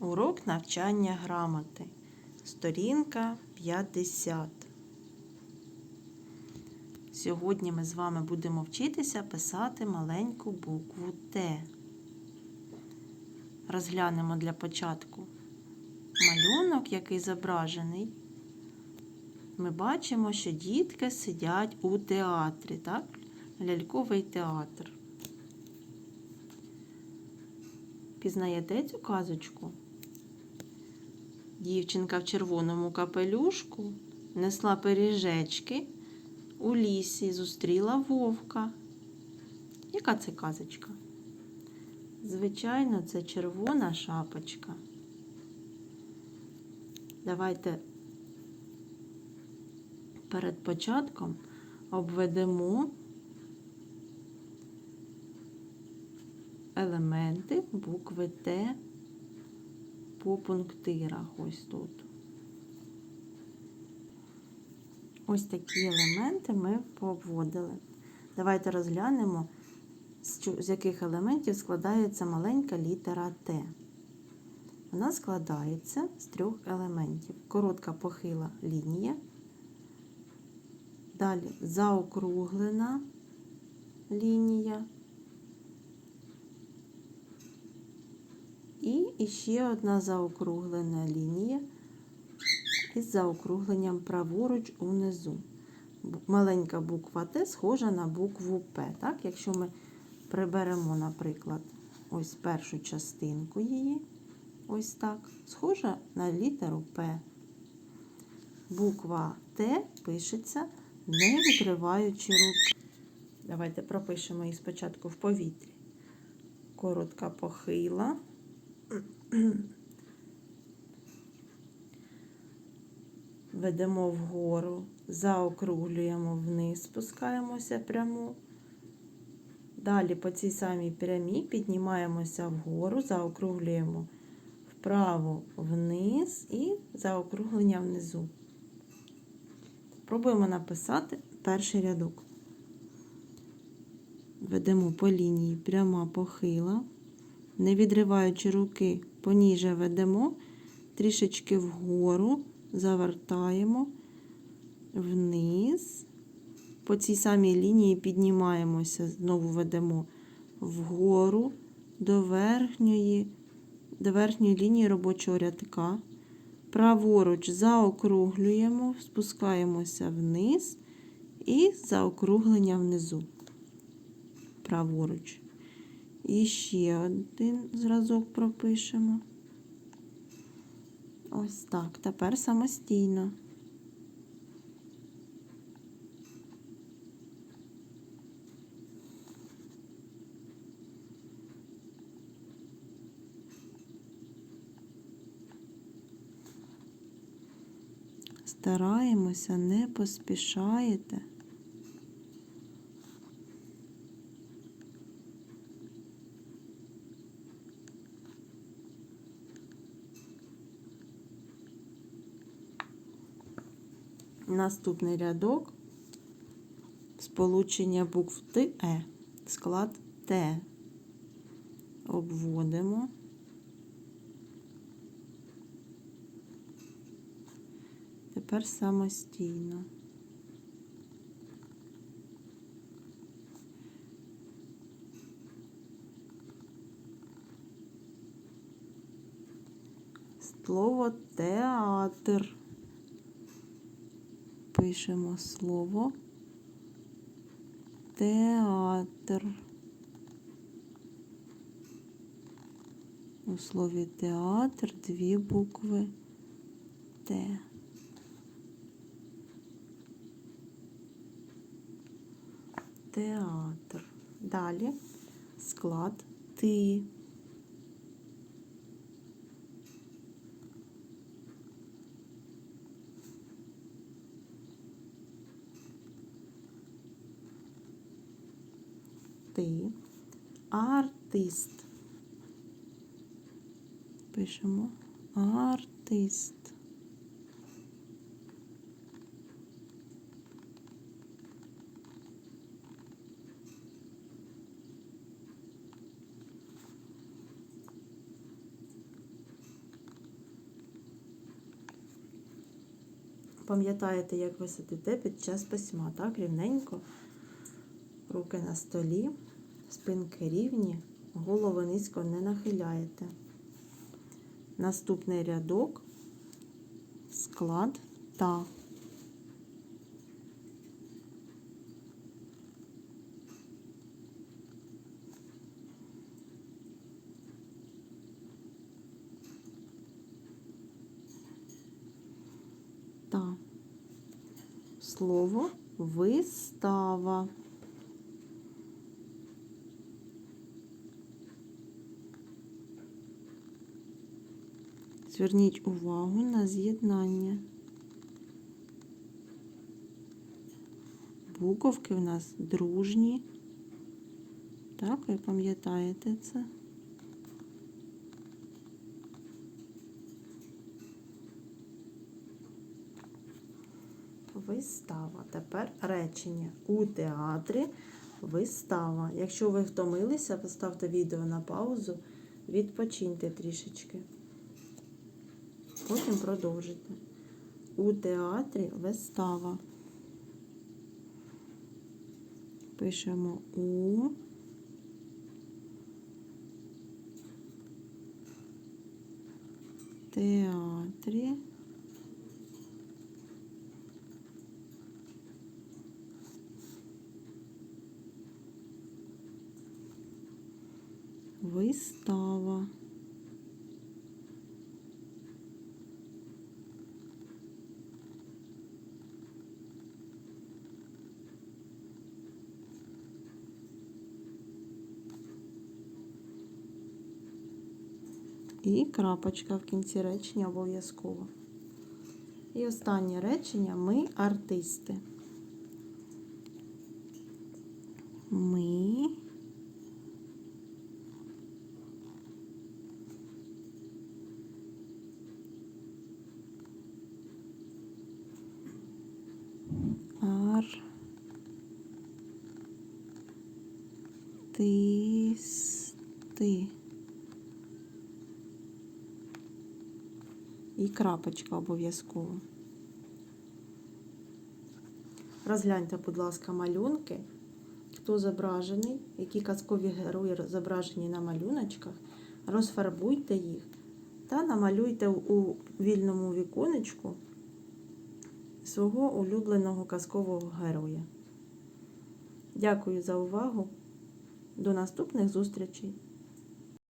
Урок навчання грамоти. Сторінка 50. Сьогодні ми з вами будемо вчитися писати маленьку букву Т. Розглянемо для початку малюнок, який зображений. Ми бачимо, що дітки сидять у театрі, так? Ляльковий театр. Пізнаєте цю казочку? Дівчинка в червоному капелюшку несла пиріжечки у лісі, зустріла вовка. Яка це казочка? Звичайно, це червона шапочка. Давайте перед початком обведемо елементи букви Т по пунктирах ось тут. Ось такі елементи ми пообводили. Давайте розглянемо, з яких елементів складається маленька літера Т. Вона складається з трьох елементів. Коротка похила лінія, далі заокруглена лінія. І ще одна заокруглена лінія із заокругленням праворуч унизу. Маленька буква Т схожа на букву П. Так? Якщо ми приберемо, наприклад, ось першу частинку її, ось так, схожа на літеру П. Буква Т пишеться, не відриваючи руки. Давайте пропишемо її спочатку в повітрі. Коротка похила. Ведемо вгору, заокруглюємо вниз, спускаємося прямо. Далі по цій самій прямій піднімаємося вгору, заокруглюємо вправо вниз і заокруглення внизу. Спробуємо написати перший рядок. Ведемо по лінії пряма похила не відриваючи руки, поніже ведемо, трішечки вгору, завертаємо, вниз. По цій самій лінії піднімаємося, знову ведемо вгору до верхньої, до верхньої лінії робочого рядка. Праворуч заокруглюємо, спускаємося вниз і заокруглення внизу. Праворуч. І ще один зразок пропишемо. Ось так. Тепер самостійно. Стараємося, не поспішаєте. Наступний рядок сполучення букв Т, Е, склад Т. Обводимо. Тепер самостійно. Слово театр пишемо слово театр. У слові театр дві букви Т. Театр. Далі склад ти. ти артист. Пишемо артист. Пам'ятаєте, як ви сидите під час письма, так, рівненько, руки на столі спинки рівні, голову низько не нахиляєте. Наступний рядок, склад та. Та. Слово вистава. Зверніть увагу на з'єднання. Буковки в нас дружні. Так, ви пам'ятаєте це? Вистава. Тепер речення. У театрі вистава. Якщо ви втомилися, поставте відео на паузу, відпочиньте трішечки. Потім продовжите. У театрі вистава. Пишемо у. Театрі. Вистава. І крапочка в кінці речення обов'язково. І останнє речення ми артисти. Ми артисти. І крапочка обов'язково. Розгляньте, будь ласка, малюнки. Хто зображений, які казкові герої зображені на малюночках, розфарбуйте їх та намалюйте у вільному віконечку свого улюбленого казкового героя. Дякую за увагу. До наступних зустрічей!